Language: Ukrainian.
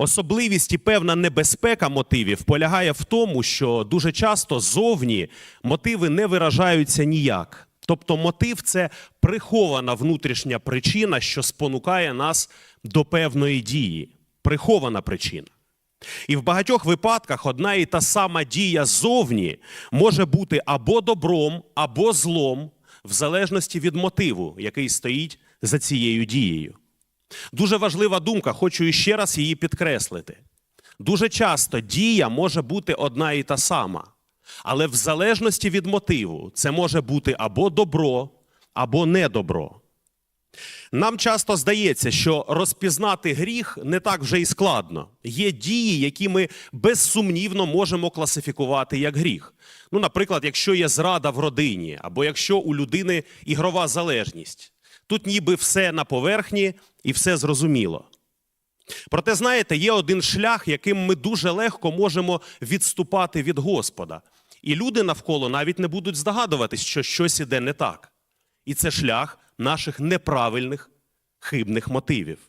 Особливість і певна небезпека мотивів полягає в тому, що дуже часто зовні мотиви не виражаються ніяк. Тобто мотив це прихована внутрішня причина, що спонукає нас до певної дії. Прихована причина. І в багатьох випадках одна і та сама дія зовні може бути або добром, або злом, в залежності від мотиву, який стоїть за цією дією. Дуже важлива думка, хочу іще раз її підкреслити. Дуже часто дія може бути одна і та сама, але в залежності від мотиву це може бути або добро, або недобро. Нам часто здається, що розпізнати гріх не так вже і складно. Є дії, які ми безсумнівно можемо класифікувати як гріх. Ну, наприклад, якщо є зрада в родині, або якщо у людини ігрова залежність. Тут ніби все на поверхні і все зрозуміло. Проте, знаєте, є один шлях, яким ми дуже легко можемо відступати від Господа. І люди навколо навіть не будуть здогадуватись, що щось іде не так. І це шлях наших неправильних хибних мотивів.